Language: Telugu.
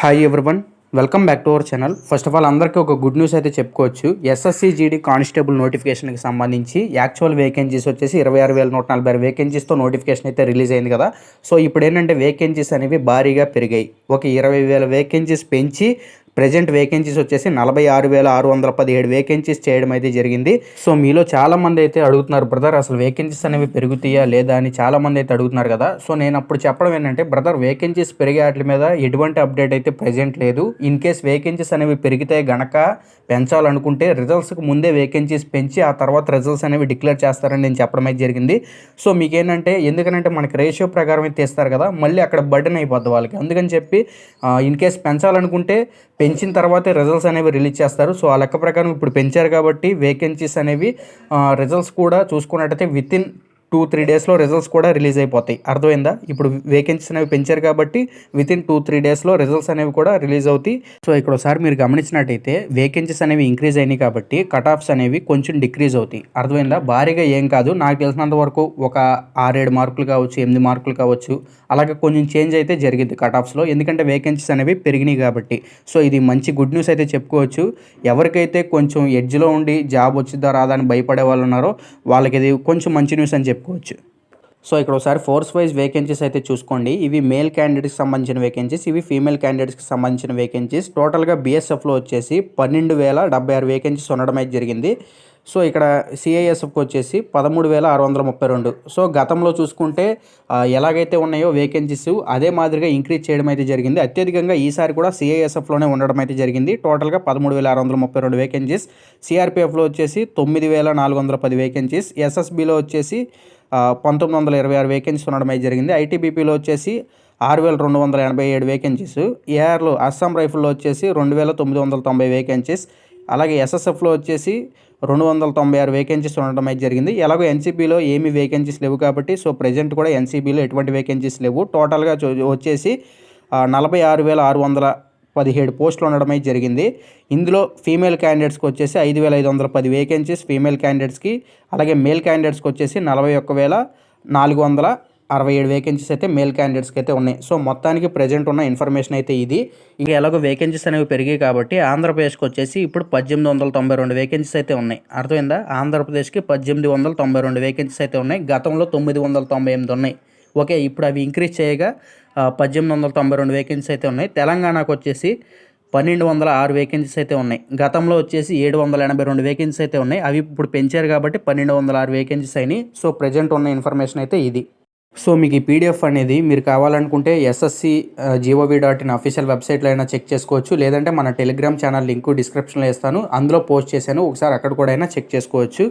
Hi everyone welcome back to our channel first of all అందరికీ ఒక గుడ్ న్యూస్ అయితే చెప్పుకోవచ్చు. ఎస్ఎస్సి జీడీ కానిస్టేబుల్ నోటిఫికేషన్కి సంబంధించి యాక్చువల్ వేకెన్సీస్ వచ్చేసి ఇరవై ఆరు వేల నూట నలభై ఆరు వేకెన్సీస్తో నోటిఫికేషన్ అయితే రిలీజ్ అయింది కదా. సో ఇప్పుడు ఏంటంటే వేకెన్సీస్ అనేవి భారీగా పెరిగాయి. ఒక ఇరవై వేల వేకెన్సీస్ పెంచి ప్రజెంట్ వేకెన్సీస్ వచ్చేసి నలభై ఆరు వేల ఆరు వందల పదిహేడు వేకెన్సీస్ చేయడం అయితే జరిగింది. సో మీలో చాలా మంది అయితే అడుగుతున్నారు బ్రదర్ అసలు వేకెన్సీస్ అనేవి పెరుగుతాయా లేదా? అని చాలా మంది అయితే అడుగుతున్నారు కదా. సో నేను అప్పుడు చెప్పడం ఏంటంటే బ్రదర్ వేకెన్సీస్ పెరిగే వాటి మీద ఎటువంటి అప్డేట్ అయితే ప్రజెంట్ లేదు. ఇన్ కేస్ వేకెన్సీస్ అనేవి పెరిగితే గనక పెంచాలనుకుంటే రిజల్ట్స్కి ముందే వేకెన్సీస్ పెంచి ఆ తర్వాత రిజల్ట్స్ అనేవి డిక్లేర్ చేస్తారని నేను చెప్పడం అయితే జరిగింది. సో మీకేంటంటే ఎందుకంటే మనకి రేషియో ప్రకారం అయితే ఇస్తారు కదా మళ్ళీ అక్కడ బర్డెన్ అయిపోద్ది వాళ్ళకి. అందుకని చెప్పి ఇన్ కేస్ పెంచాలనుకుంటే పెంచిన తర్వాతే రిజల్ట్స్ అనేవి రిలీజ్ చేస్తారు. సో ఆ లెక్క ప్రకారం ఇప్పుడు పెంచారు కాబట్టి వేకెన్సీస్ అనేవి రిజల్ట్స్ కూడా చూసుకున్నట్టయితే విత్ ఇన్ టూ త్రీ డేస్లో రిజల్ట్స్ కూడా రిలీజ్ అయిపోతాయి. అర్థమైందా? ఇప్పుడు వేకెన్సీస్ అనేవి పెంచారు కాబట్టి విత్ ఇన్ టూ త్రీ డేస్లో రిజల్ట్స్ అనేవి కూడా రిలీజ్ అవుతాయి. సో ఇక్కడ ఒకసారి మీరు గమనించినట్టయితే వేకెన్సీస్ అనేవి ఇంక్రీజ్ అయినాయి కాబట్టి కట్ ఆఫ్స్ అనేవి కొంచెం డిక్రీజ్ అవుతాయి. అర్థమైందా? భారీగా ఏం కాదు. నాకు తెలిసినంత వరకు ఒక ఆరేడు మార్కులు కావచ్చు ఎనిమిది మార్కులు కావచ్చు అలాగే కొంచెం చేంజ్ అయితే జరిగింది కట్ ఆఫ్స్లో ఎందుకంటే వేకెన్సీస్ అనేవి పెరిగినాయి కాబట్టి. సో ఇది మంచి గుడ్ న్యూస్ అయితే చెప్పుకోవచ్చు. ఎవరికైతే కొంచెం ఎడ్జ్లో ఉండి జాబ్ వచ్చిద్దా రాదా అని భయపడే వాళ్ళు ఉన్నారో వాళ్ళకి ఇది కొంచెం మంచి న్యూస్ అని చెప్పుకోవచ్చు. సో ఇక్కడ ఒకసారి ఫోర్స్ వైజ్ వేకెన్సీస్ అయితే చూసుకోండి. ఇవి మేల్ క్యాండిడేట్స్కి సంబంధించిన వేకెన్సీస్ ఇవి ఫీమేల్ క్యాండిడేట్స్కి సంబంధించిన వేకెన్సీస్. టోటల్గా బీఎస్ఎఫ్లో వచ్చేసి పన్నెండు వేల డెబ్బై ఆరు వేకెన్సీస్ ఉండడం అయితే జరిగింది. సో ఇక్కడ సిఐఎస్ఎఫ్కి వచ్చేసి పదమూడు వేల ఆరు వందల ముప్పై రెండు. సో గతంలో చూసుకుంటే ఎలాగైతే ఉన్నాయో వేకెన్సీస్ అదే మాదిరిగా ఇంక్రీజ్ చేయడం అయితే జరిగింది. అత్యధికంగా ఈసారి కూడా సిఐఎస్ఎఫ్లోనే ఉండడం అయితే జరిగింది. టోటల్గా పదమూడు వేల ఆరు వందల ముప్పై రెండు వేకెన్సీస్ సిఆర్పిఎఫ్లో వచ్చేసి తొమ్మిది వేల నాలుగు వందల పది వేకెన్సీస్ ఎస్ఎస్బిలో వచ్చేసి పంతొమ్మిది వందల ఇరవై ఆరు వేకెన్సీస్ ఉండడం అయితే జరిగింది. ఐటీబీపీలో వచ్చేసి ఆరు వేల రెండు వందల ఎనభై ఏడు వేకెన్సీస్ ఏఆర్లో అస్సాం రైఫిల్లో వచ్చేసి రెండు వేల తొమ్మిది వందల తొంభై వేకెన్సీస్ అలాగే ఎస్ఎస్ఎఫ్లో వచ్చేసి రెండు వందల తొంభై ఆరు వేకెన్సీస్ ఉండడం అయితే జరిగింది. ఎలాగో ఎన్సీబీలో ఏమి వేకెన్సీస్ లేవు కాబట్టి సో ప్రజెంట్ కూడా ఎన్సీబీలో ఎటువంటి వేకెన్సీస్ లేవు. టోటల్గా వచ్చేసి నలభై ఆరు వేల ఆరు వందల పదిహేడు పోస్టులు ఉండడం అయితే జరిగింది. ఇందులో ఫీమేల్ క్యాండిడేట్స్కి వచ్చేసి ఐదు వేల ఐదు వందల పది వేకెన్సీస్ ఫీమేల్ క్యాండిడేట్స్కి అలాగే మేల్ క్యాండిడేట్స్కి వచ్చేసి నలభై ఒక్క వేల నాలుగు వందల అరవై ఏడు వేకెన్సీస్ అయితే మేల్ క్యాండిడేట్స్కి అయితే ఉన్నాయి. సో మొత్తానికి ప్రజెంట్ ఉన్న ఇన్ఫర్మేషన్ అయితే ఇది. ఇంకా ఎలాగో వేకెన్సీస్ అనేవి పెరిగాయి కాబట్టి ఆంధ్రప్రదేశ్కి వచ్చేసి ఇప్పుడు పద్దెనిమిది వందల తొంభై రెండు వేకెన్సీస్ అయితే ఉన్నాయి. అర్థమైందా? ఆంధ్రప్రదేశ్కి పద్దెనిమిది వందల తొంభై రెండు వేకెన్సీస్ అయితే ఉన్నాయి. గతంలో తొమ్మిది వందల తొంభై ఎనిమిది ఉన్నాయి. ఓకే ఇప్పుడు అవి ఇంక్రీజ్ చేయగా పద్దెనిమిది వందల తొంభై రెండు వేకెన్సీస్ అయితే ఉన్నాయి. తెలంగాణకు వచ్చేసి పన్నెండు వందల ఆరు వేకెన్సీస్ అయితే ఉన్నాయి. గతంలో వచ్చేసి ఏడు వందల ఎనభై రెండు వేకెన్సీస్ అయితే ఉన్నాయి. అవి ఇప్పుడు పెంచారు కాబట్టి పన్నెండు వందల ఆరు వేకెన్సీస్ అయినాయి. సో ప్రజెంట్ ఉన్న ఇన్ఫర్మేషన్ అయితే ఇది. సో మీకు ఈ పీడిఎఫ్ అనేది మీరు కావాలనుకుంటే SSC gov dot in official వెబ్సైట్లో అయినా చెక్ చేసుకోవచ్చు. లేదంటే మన టెలిగ్రామ్ ఛానల్ లింక్ డిస్క్రిప్షన్లో ఇస్తాను. అందులో పోస్ట్ చేశాను. ఒకసారి అక్కడ కూడా అయినా చెక్ చేసుకోవచ్చు.